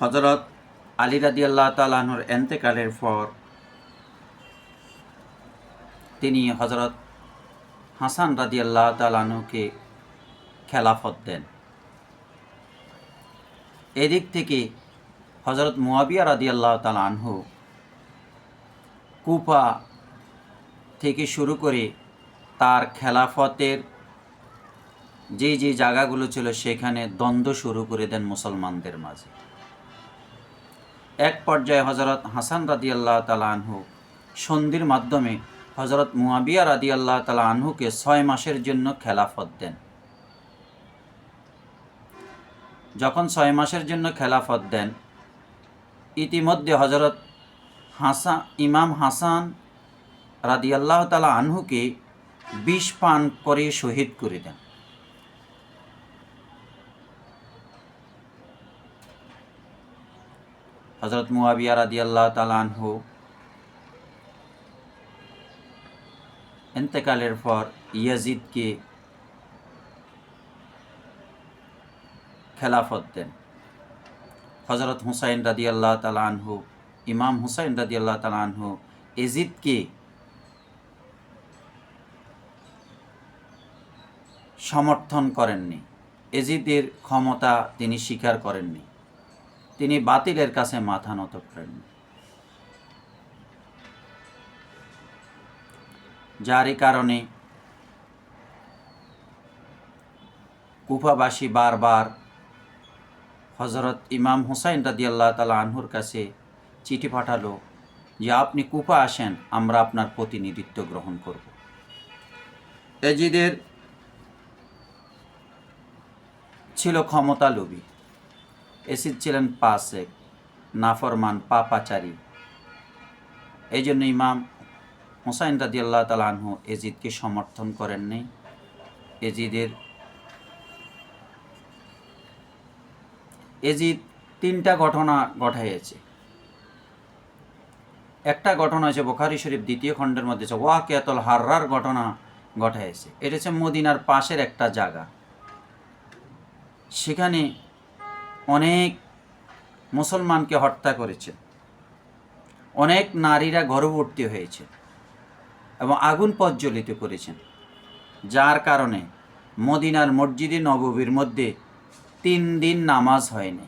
হজরত আলী রাদি আল্লাহ তালাহর এন্তেকালের পর তিনি হজরত হাসান রাদি আল্লাহ তালাহকে খেলাফত দেন। এদিক থেকে হজরত মুয়াবিয়া রাদি আল্লাহ তালাহু কুপা থেকে শুরু করে তার খেলাফতের যে যে জায়গাগুলো ছিল সেখানে দ্বন্দ্ব শুরু করে দেন মুসলমানদের মাঝে। এক পর্যায়ে হজরত হাসান রাদি আল্লাহ তালা আনহু সন্ধির মাধ্যমে হজরত মুয়াবিয়া রাদি আল্লাহ তালা আনহুকে ছয় মাসের জন্য খেলাফত দেন। যখন ছয় মাসের জন্য খেলাফত দেন, ইতিমধ্যে হজরত হাসান ইমাম হাসান রাদি আল্লাহ তালা আনহুকে বিষ পান করে শহীদ করে দেন। হজরত মুয়াবিয়া রাদি আল্লাহ তালানহু এতেকালের পর ইয়াজিদকে খেলাফত দেন। হজরত হুসাইন রাদি আল্লাহ তালানহু ইমাম হুসাইন রাদি আল্লাহ তালানহু এজিদকে সমর্থন করেননি। এজিদের ক্ষমতা তিনি স্বীকার করেননি। তিনি বাতিলের কাছে মাথা নত করেন। যারই কারণে কুফাবাসী বারবার হজরত ইমাম হুসাইন রাদি আল্লাহ তালা আনহুর কাছে চিঠি পাঠালো যে, আপনি কুফা আসেন, আমরা আপনার প্রতিনিধিত্ব গ্রহণ করব। এজিদের ছিল ক্ষমতা লোভী এসিদ ছিলেন পাসেক, নাফরমান পাপাচারী। এই জন্য ইমাম হুসাইন রাজি আল্লাহ তালাহু এজিদকে সমর্থন করেননি এজিদের এজিদ তিনটা ঘটনা ঘটাইয়েছে। একটা ঘটনা হয়েছে বোখারি শরীফ, দ্বিতীয় খণ্ডের মধ্যে হচ্ছে ওয়াকিয়াতল হার্রার ঘটনা ঘটাইছে এটা হচ্ছে মদিনার পাশের একটা জায়গা। সেখানে অনেক মুসলমানকে হত্যা করেছে। অনেক নারীরা গর্ভবর্তী হয়েছে এবং আগুন প্রজ্বলিত করেছেন, যার কারণে মদিনার মসজিদে নববীর মধ্যে তিন দিন নামাজ হয়নি।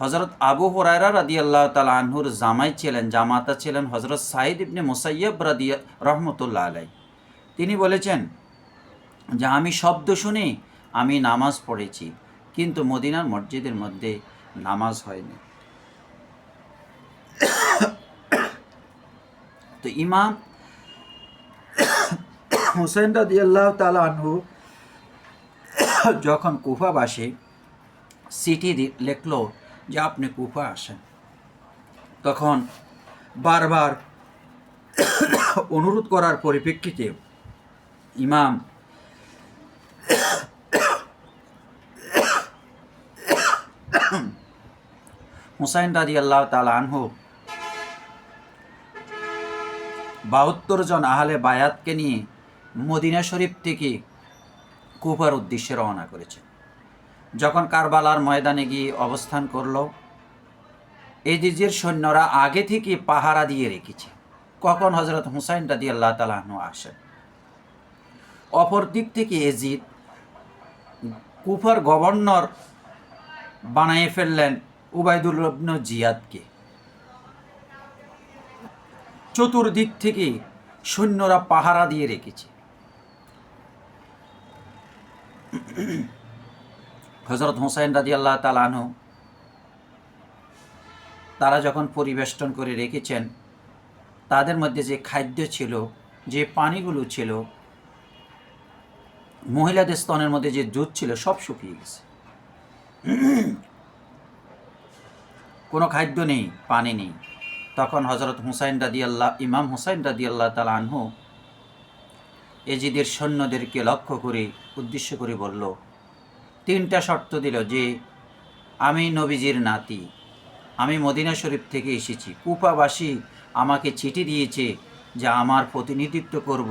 হজরত আবু হরাইরা রাদি আল্লাহ তালা আনহুর জামাই ছিলেন, জামাতা ছিলেন হজরত সাইদ ইবনে মুসাইয়ব রাদি রহমতুল্লাহ আলাই তিনি বলেছেন যে, আমি শব্দ শুনে আমি নামাজ পড়েছি, কিন্তু মদিনার মসজিদের মধ্যে নামাজ হয়নি। তো ইমাম হুসেন রাদি আল্লাহ তালু যখন কুফাবাসী সিটি লিখলো যে আপনি কুফা আসেন। তখন বারবার অনুরোধ করার পরিপ্রেক্ষিতে ইমাম হুসাইন রাজি আল্লাহ তাল আনহু। বাহাত্তর জন আহলে বায়াতকে নিয়ে মদিনা শরীফ থেকে কুফার উদ্দেশ্যে রওনা করেছে। যখন কারবালার ময়দানে গিয়ে অবস্থান করল, এজিজের সৈন্যরা আগে থেকে পাহারা দিয়ে রেখেছে। কখন হজরত হুসাইন রাজি আল্লাহ তালাহনু আসেন অপর দিক থেকে এজিদ কুফার গভর্নর বানিয়ে ফেললেন উবায়দুল রবন জিয়াদকে। চতুর্দিক থেকে সৈন্যরা পাহারা দিয়ে রেখেছে। হজরত হোসাইন রাজি আল্লাহ তালানহ তারা যখন পরিবেষ্টন করে রেখেছেন, তাদের মধ্যে যে খাদ্য ছিল, যে পানিগুলো ছিল, মহিলাদের স্তনের মধ্যে যে দুধ ছিল, সব শুকিয়ে গেছে। কোনো খাদ্য নেই, পানি নেই। তখন হজরত হুসাইন রাদি আল্লাহ ইমাম হুসাইন রাদি আল্লাহ তালা আনহু এজিদের সৈন্যদেরকে লক্ষ্য করে, উদ্দেশ্য করে বলল, তিনটা শর্ত দিল যে, আমি নবীজির নাতি, আমি মদিনা শরীফ থেকে এসেছি। কুপাবাসী আমাকে চিঠি দিয়েছে যে আমার প্রতিনিধিত্ব করব,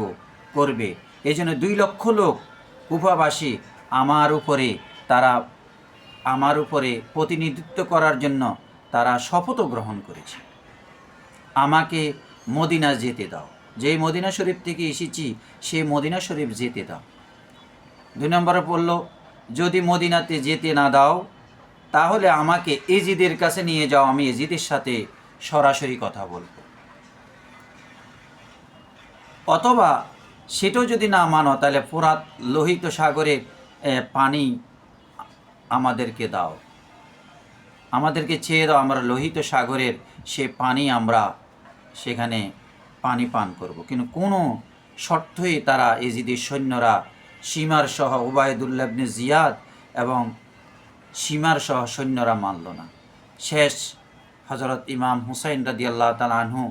করবে। এই জন্য দুই লক্ষ লোক কুফাবাসী আমার উপরে, তারা আমার উপরে প্রতিনিধিত্ব করার জন্য তারা শপথও গ্রহণ করেছে। আমাকে মদিনা যেতে দাও। যেই মদিনা শরীফ থেকে এসেছি সেই মদিনা শরীফ যেতে দাও। দুই নম্বরে বলল, যদি মদিনাতে যেতে না দাও, তাহলে আমাকে এজিদের কাছে নিয়ে যাও, আমি এজিদের সাথে সরাসরি কথা বলব। অথবা সেটাও যদি না মানো, তাহলে ফোরাত লোহিত সাগরের পানি আমাদেরকে দাও। আমাদেরকে চেয়ে দাও, আমরা লোহিত সাগরের সে পানি আমরা সেখানে পানি পান করব। কিন্তু কোনো শর্তই তারা এজিদের সৈন্যরা সীমার সহ ওবায়দুল্লাবনে জিয়াদ এবং সীমার সহ সৈন্যরা মানল না। শেষ হজরত ইমাম হুসাইন রাদি আল্লাহ তালাহু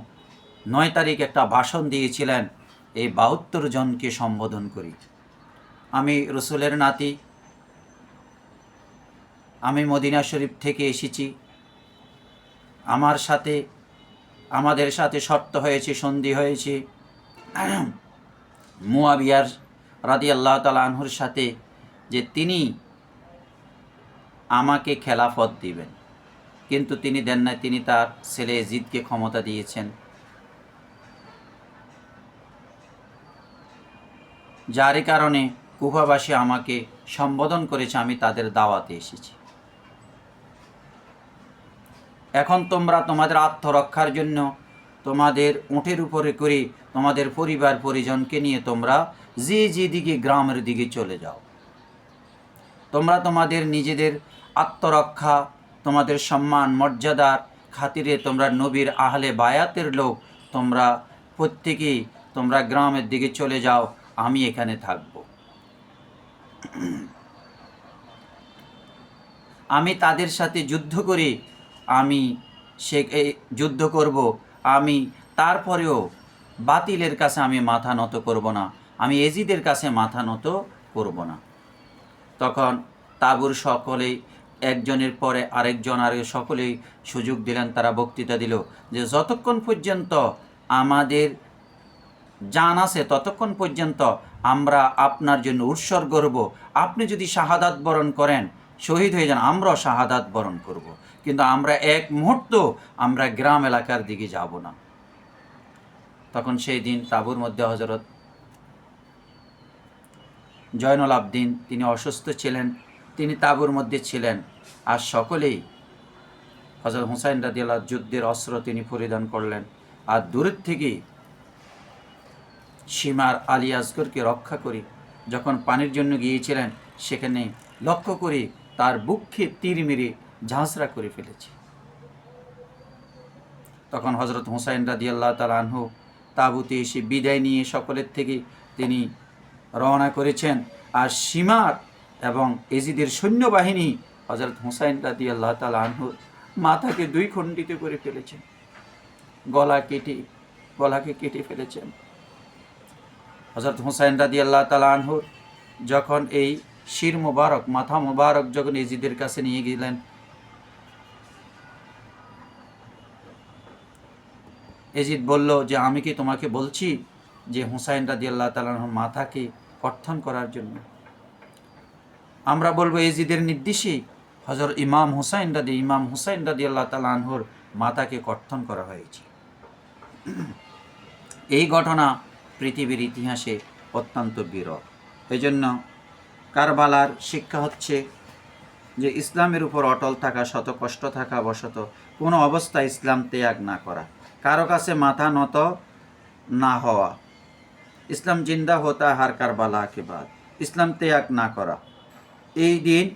নয় তারিখ একটা ভাষণ দিয়েছিলেন, এই বাহাত্তর জনকে সম্বোধন করি। আমি রসুলের নাতি আমি মদিনা শরীফ থেকে এসেছি। আমার সাথে, আমাদের সাথে শর্ত হয়েছে, সন্ধি হয়েছে। মুয়াবিয়ার রাদি আল্লাহ তালা আনহুর সাথে যে তিনি আমাকে খেলাফত দিবেন। কিন্তু তিনি দেন নাই, তিনি তার ছেলে জিদকে ক্ষমতা দিয়েছেন। যারই কারণে কুফাবাসী আমাকে সম্বোধন করেছে, আমি তাদের দাওয়াতে এসেছি। এখন তোমরা তোমাদের আত্মরক্ষার জন্য তোমাদের উঁটের উপরে করে তোমাদের পরিবার পরিজনকে নিয়ে তোমরা যে যে দিকে গ্রামের দিকে চলে যাও। তোমরা তোমাদের নিজেদের আত্মরক্ষা, তোমাদের সম্মান, মর্যাদার খাতিরে তোমরা নবীর আহলে বায়াতের লোক, তোমরা প্রত্যেকেই তোমরা গ্রামের দিকে চলে যাও, আমি এখানে থাকব। আমি তাদের সাথে যুদ্ধ করে আমি সে যুদ্ধ করব, আমি তারপরেও বাতিলের কাছে আমি মাথা নত করব না, আমি এজিদের কাছে মাথা নত করব না। তখন তাবুর সকলেই, একজনের পরে আরেকজন আর সকলেই সুযোগ দিলেন, তারা বক্তৃতা দিল যে, যতক্ষণ পর্যন্ত আমাদের জান আছে, ততক্ষণ পর্যন্ত আমরা আপনার জন্য উৎসর্গ করব। আপনি যদি শাহাদাত বরণ করেন শহীদ হয়ে যান আমরাও শাহাদাত বরণ করব। কিন্তু আমরা এক মুহূর্ত আমরা গ্রাম এলাকার দিকে যাব না। তখন সেই দিন তাবুর মধ্যে হজরত জয়নুল আবদিন, তিনি অসুস্থ ছিলেন, তিনি তাবুর মধ্যে ছিলেন। আর সকলেই হজরত হুসাইন রাদিয়াল্লাহ যুদ্ধের অস্ত্র তিনি পরিধান করলেন। আর দূরের থেকে সীমার আলী আসগরকে রক্ষা করি যখন পানির জন্য গিয়েছিলেন, সেখানে লক্ষ্য করি তার বুককে তীর মেরে ঝাঁসরা করে ফেলেছে। তখন হজরত হুসাইন আল্লাহ তালাহু তাবুতে এসে বিদায় নিয়ে সকলের থেকে তিনি রওনা করেছেন। আর সীমার এবং এজিদের সৈন্যবাহিনী হজরত হুসাইন রাদি আল্লাহ তালাহুর মাথাকে দুই খণ্ডিত করে ফেলেছেন। গলা কেটে, গলাকে কেটে ফেলেছেন। হজরত হুসাইন রাদি আল্লাহ তালাহুর যখন এই শির মুবারক, মাথা মুবারক যখন এজিদের কাছে নিয়ে গেলেন এজিদ বলল যে, আমি কি তোমাকে বলছি যে হুসাইন রাদি আল্লাহ তালাহর মাথাকে কর্থন করার জন্য? আমরা বলব এজিদের নির্দেশেই হজর ইমাম হুসাইন রাদি, ইমাম হুসাইন রাদি আল্লাহ তালাহর মাথাকে কর্থন করা হয়েছে। এই ঘটনা পৃথিবীর ইতিহাসে অত্যন্ত বিরল। এজন্য কারবালার শিক্ষা হচ্ছে যে ইসলামের উপর অটল থাকা, শত কষ্ট থাকা বশত কোনো অবস্থায় ইসলাম ত্যাগ না করা। কারও কাছে মাথা নত না হওয়া। ইসলাম জিন্দা হতা হার কারবালা কে বাদ। ইসলাম ত্যাগ না করা। এই দিন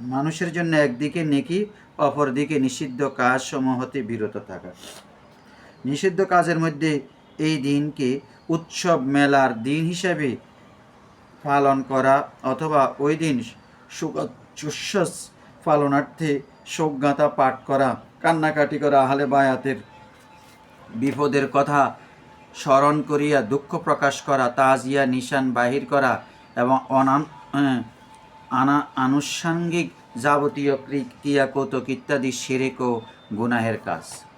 মানুষের জন্য একদিকে নেকি, অপরদিকে নিষিদ্ধ কাজ সমূহ হতে বিরত থাকা। নিষিদ্ধ কাজের মধ্যে এই দিনকে উৎসব মেলার দিন হিসাবে পালন করা অথবা ওই দিন সুচ্ছ্বাস পালনার্থে শোকগাঁথা পাঠ করা, কান্নাকাটি করা আহলে বায়াতের বিপদের কথা স্মরণ করিয়া দুঃখ প্রকাশ করা, তাজিয়া নিশান বাহির করা এবং অনান আনা আনুষঙ্গিক যাবতীয় ক্রি- ক্রিয়াকৌতুক ইত্যাদি শিরেক ও গুনাহের কাজ।